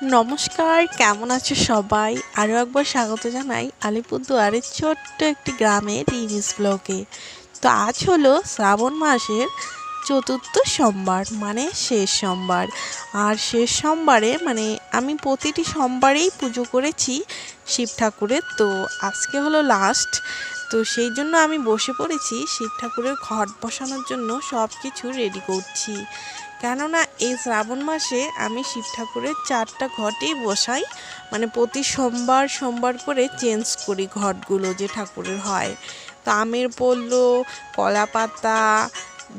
নমস্কার, কেমন আছে সবাই? আরও একবার স্বাগত জানাই আলিপুরদুয়ারের ছোট্ট একটি গ্রামের রিমিস ব্লকে তো আজ হলো শ্রাবণ মাসের চতুর্থ সোমবার মানে শেষ সোমবার। আর শেষ সোমবারে মানে আমি প্রতিটি সোমবারেই পুজো করেছি শিব ঠাকুরের। তো আজকে হলো লাস্ট তো সেই জন্য আমি বসে পড়েছি শিব ঠাকুরের ঘট বসানোর জন্য সব কিছু রেডি করছি। কেননা এই শ্রাবণ মাসে আমি শিব ঠাকুরের চারটা ঘটেই বসাই মানে প্রতি সোমবার সোমবার করে চেঞ্জ করি ঘটগুলো যে ঠাকুরের হয়। তো আমের পল্ল কলা পাতা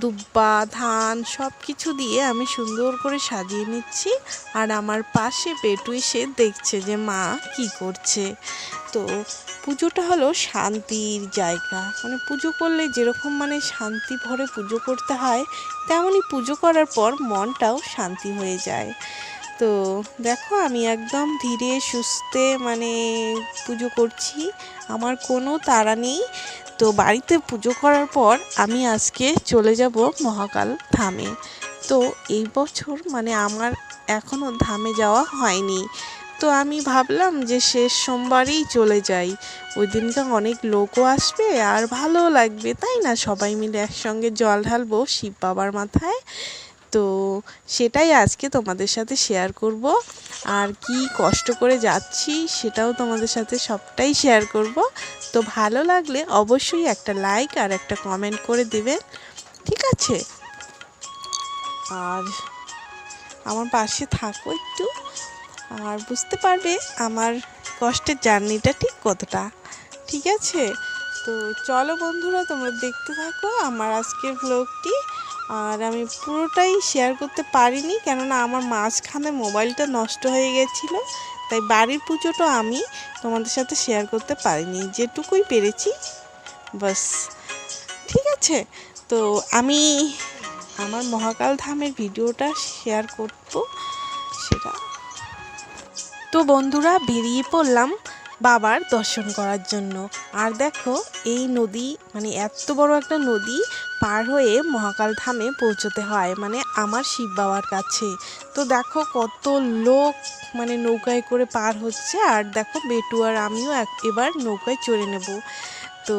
দুব্বা, ধান সব কিছু দিয়ে আমি সুন্দর করে সাজিয়ে নিচ্ছি। আর আমার পাশে পেটু এসে দেখছে যে মা কি করছে। তো পুজোটা হলো শান্তির জায়গা। মানে পুজো করলে যেরকম মানে শান্তি ভরে পুজো করতে হয়, তেমনই পুজো করার পর মনটাও শান্তি হয়ে যায়। তো দেখো আমি একদম ধীরে, সুস্থে মানে পুজো করছি। আমার কোনো তাড়া নেই। তো বাড়িতে পুজো করার পর আমি আজকে চলে যাব মহাকাল ধামে। তো এই বছর মানে আমার এখনও ধামে যাওয়া হয়নি। তো আমি ভাবলাম যে শেষ সোমবারেই চলে যাই। ওই দিনকে অনেক লোকও আসবে আর ভালোও লাগবে, তাই না? সবাই মিলে একসঙ্গে জল ঢালবো শিব বাবার মাথায়। তো সেটাই আজকে তোমাদের সাথে শেয়ার করব। আর কি কষ্ট করে যাচ্ছি সেটাও তোমাদের সাথে সবটাই শেয়ার করব। তো ভালো লাগলে অবশ্যই একটা লাইক আর একটা কমেন্ট করে দেবেন ঠিক আছে? আর আমার পাশে থাকো একটু। আর বুঝতে পারবে আমার কষ্টের জার্নিটা ঠিক কতটা। ঠিক আছে? তো চলো বন্ধুরা, তোমরা দেখতে থাকো আমার আজকের ব্লগটি আর আমি পুরোটাই শেয়ার করতে পারিনি কেননা আমার মাঝখানে মোবাইলটা নষ্ট হয়ে গেছিল, তাই বাড়ির পুজোটা আমি তোমাদের সাথে শেয়ার করতে পারিনি, যেটুকুই পেরেছি বাস ঠিক আছে, তো আমি আমার মহাকাল ধামের ভিডিওটা শেয়ার করব, সেটা। তো বন্ধুরা, বেরিয়ে পড়লাম। বাবার দর্শন করার জন্য। আর দেখো, এই নদী মানে এত বড় একটা নদী পার হয়ে মহাকাল ধামে পৌঁছতে হয় মানে আমার শিব বাবার কাছে। তো দেখো কত লোক মানে নৌকায় করে পার হচ্ছে, আর দেখো বেটু আর আমিও এবার নৌকায় চড়ে নেব। তো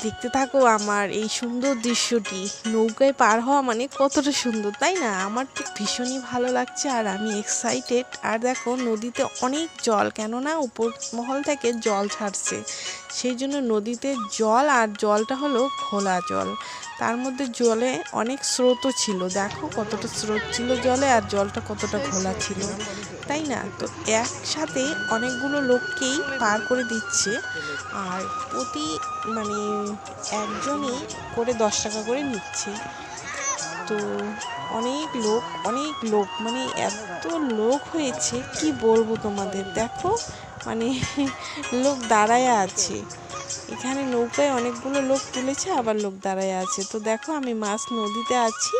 দেখতে থাকো আমার এই সুন্দর দৃশ্যটি। নৌকায় পার হওয়া মানে কতটা সুন্দর, তাই না? আমার তো ভীষণই ভালো লাগছে আর আমি এক্সাইটেড আর দেখো, নদীতে অনেক জল, কেননা উপর মহল থেকে জল ছাড়ছে। সেই জন্য নদীতে জল আর জলটা হলো খোলা জল। তার মধ্যে জলে অনেক স্রোতও ছিল। দেখো কতটা স্রোত ছিল জলে আর জলটা কতটা খোলা ছিল, তাই না? তো একসাথে অনেকগুলো লোককেই পার করে দিচ্ছে। আর প্রতি মানে একজনই করে দশ টাকা করে নিচ্ছে। তো অনেক লোক অনেক লোক মানে এত লোক হয়েছে, কি বলব তোমাদের? দেখো মানে লোক দাঁড়ায় আছে। এখানে নৌকায় অনেকগুলো লোক তুলেছে, আবার লোক দাঁড়ায় আছে। তো দেখো, আমি মাছ নদীতে আছি,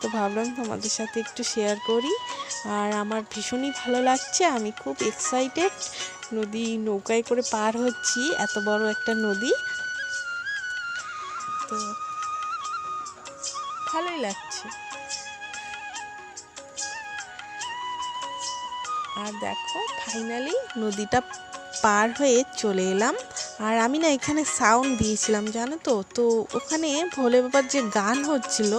তো ভাবলাম তোমাদের সাথে একটু শেয়ার করি। আর আমার ভীষণই ভালো লাগছে, আমি খুব এক্সাইটেড নদী নৌকায় করে পার হচ্ছি, এত বড় একটা নদী। তো ভালোই লাগছে। আর দেখো ফাইনালি নদীটা পার হয়ে চলে এলাম। আর আমি না এখানে সাউন্ড দিয়েছিলাম, জানো তো? তো ওখানে ভোলে বাবার যে গান হচ্ছিল,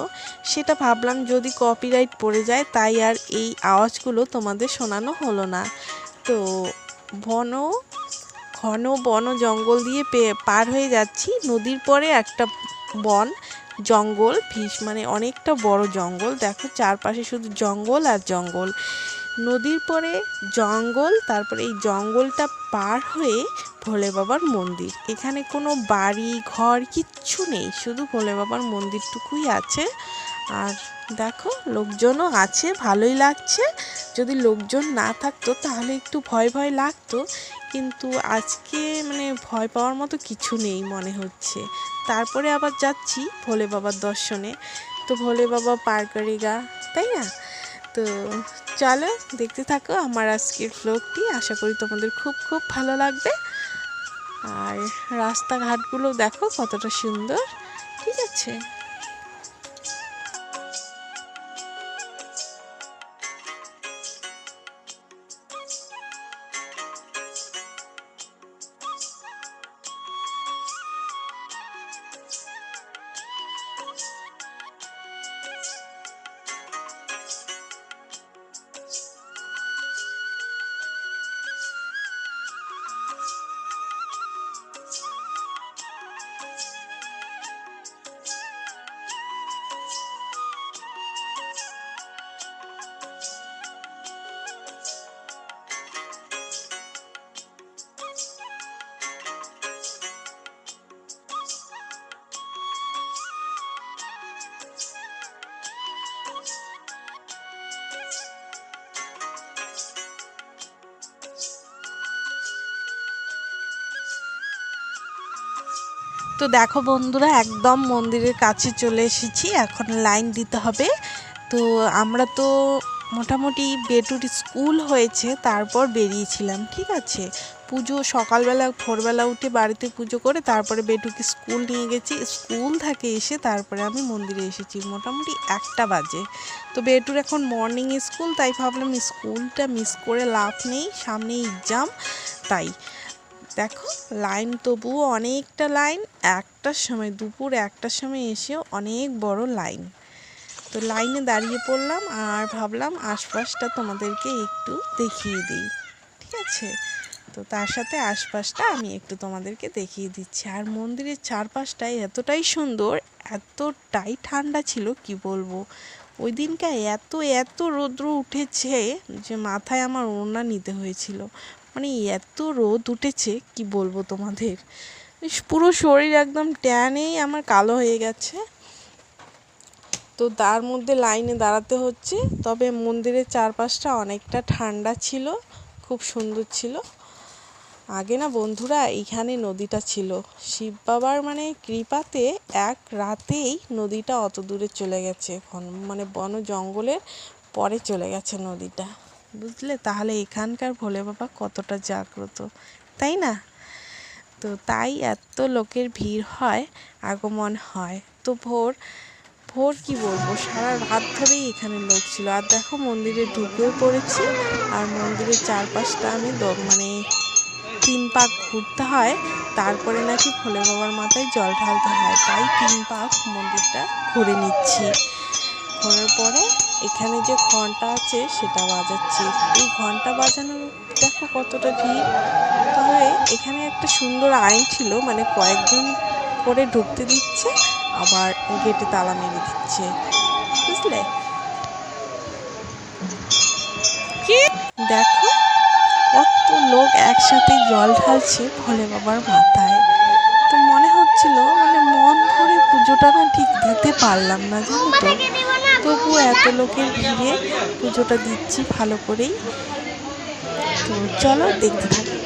সেটা ভাবলাম যদি কপিরাইট পড়ে যায়, তাই আর এই আওয়াজগুলো তোমাদের শোনানো হলো না। তো বন, ঘন বন জঙ্গল দিয়ে পার হয়ে যাচ্ছি। নদীর পরে একটা বন, জঙ্গল ভিস মানে অনেকটা বড় জঙ্গল। দেখো চারপাশে শুধু জঙ্গল আর জঙ্গল। নদীর পরে জঙ্গল, তারপরে এই জঙ্গলটা পার হয়ে ভোলে বাবার মন্দির। এখানে কোনো বাড়ি, ঘর কিচ্ছু নেই, শুধু ভোলে বাবার মন্দিরটুকুই আছে। আর দেখো লোকজনও আছে, ভালোই লাগছে। যদি লোকজন না থাকতো তাহলে একটু ভয় ভয় লাগতো। কিন্তু আজকে মানে ভয় পাওয়ার মতো কিছু নেই মনে হচ্ছে। তারপরে আবার যাচ্ছি ভোলে বাবার দর্শনে। তো ভোলে বাবা পার করে পারকারিগা, তাই না? তো চলো দেখতে থাকো আমার আজকের ফ্লোকটি আশা করি তোমাদের খুব খুব ভালো লাগবে। আর রাস্তাঘাটগুলো দেখো কতটা সুন্দর, ঠিক আছে? তো দেখো বন্ধুরা, একদম মন্দিরের কাছে চলে এসেছি। এখন লাইন দিতে হবে। তো আমরা তো মোটামুটি বেটুর স্কুল হয়েছে, তারপর বেরিয়েছিলাম, ঠিক আছে? পুজো সকালবেলা, ভোরবেলা উঠে বাড়িতে পুজো করে তারপরে বেটুকে স্কুল নিয়ে গেছি। স্কুল থেকে এসে তারপরে আমি মন্দিরে এসেছি, মোটামুটি একটা বাজে। তো বেটুর এখন মর্নিং স্কুল, তাই ভাবলাম স্কুলটা মিস করে লাভ নেই সামনে এক্সাম তাই। দেখো, লাইন তবুও অনেকটা লাইন, একটার সময় দুপুর, একটার সময় এসেও অনেক বড় লাইন। তো লাইনে দাঁড়িয়ে পড়লাম আর ভাবলাম আশপাশটা তোমাদেরকে একটু দেখিয়ে দিই, ঠিক আছে? তো তার সাথে আশপাশটা আমি একটু তোমাদেরকে দেখিয়ে দিচ্ছি। আর মন্দিরের চারপাশটা এতটাই সুন্দর, এতটাই ঠান্ডা ছিল, কি বলব? ওই দিনকে এত এত রৌদ্র উঠেছে যে মাথায় আমার ওড়না নিতে হয়েছিল। মানে এত রোদ উঠেছে, কি বলব তোমাদের? পুরো শরীর একদম ট্যানেই আমার কালো হয়ে গেছে। তো তার মধ্যে লাইনে দাঁড়াতে হচ্ছে, তবে মন্দিরের চারপাশটা অনেকটা ঠান্ডা ছিল, খুব সুন্দর ছিল। আগে না বন্ধুরা, এইখানে নদীটা ছিল। শিব বাবার মানে কৃপাতে এক রাতেই নদীটা অত দূরে চলে গেছে, এখন মানে বন জঙ্গলের পরে চলে গেছে নদীটা। বুঝলে? তাহলে এখানকার ভোলে বাবা কতটা জাগ্রত, তাই না? তো তাই এত লোকের ভিড় হয়, আগমন হয়। তো ভোর ভোর কি বলব? সারা রাত ধরেই এখানে লোক ছিল। আর দেখো মন্দিরে ঢুকেও পড়েছি, আর মন্দিরের চারপাশটা আমি মানে তিন পাক ঘুরতে হয়, তারপরে নাকি ভোলে বাবার মাথায় জল ঢালতে হয়। তাই তিন পাক মন্দিরটা ঘুরে নিচ্ছি। ঘোরার পরে এখানে যে ঘণ্টা আছে সেটা বাজাচ্ছি। এই ঘণ্টা বাজানোর দেখো কতটা ভিড়। তবে এখানে একটা সুন্দর আইন ছিল মানে কয়েকজন করে ঢুকতে দিচ্ছে, আবার গেটে তালা মেরে দিচ্ছে। বুঝলে? কি? দেখো, কত লোক একসাথে জল ঢালছে ভোলে বাবার মাথায়। তো মনে হচ্ছিল মানে মন ভরে পুজোটা না ঠিক দিতে পারলাম না, জানো তো। তবু এত লোকের ভিড়ে পুজোটা দিচ্ছি ভালো করেই। তো চলো দেখতে থাকি।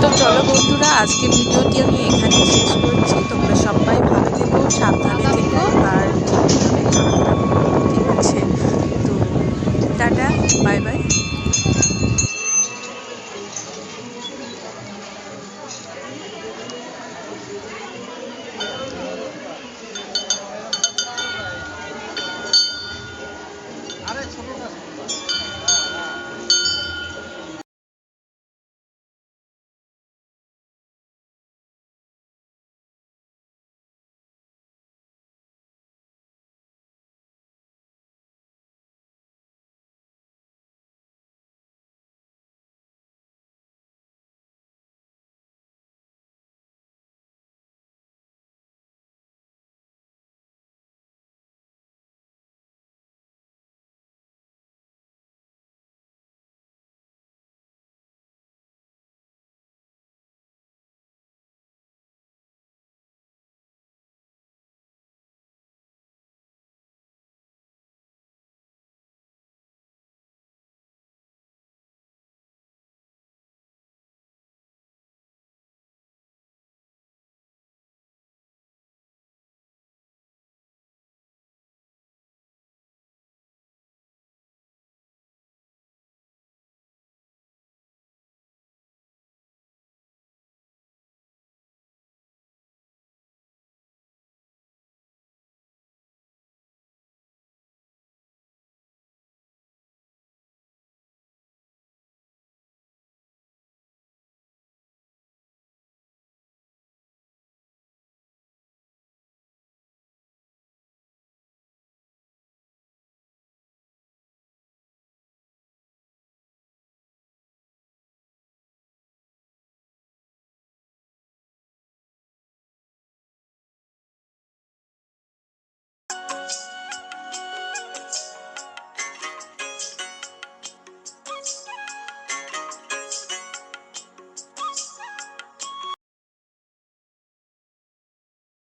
তো চলো বন্ধুরা আজকে ভিডিওটি আমি এখানে শেষ করছি। তোমরা সবাই ভালো থেকো, সাবধানে থেকো, আর ঠিক আছে। তো টাটা, বাই বাই।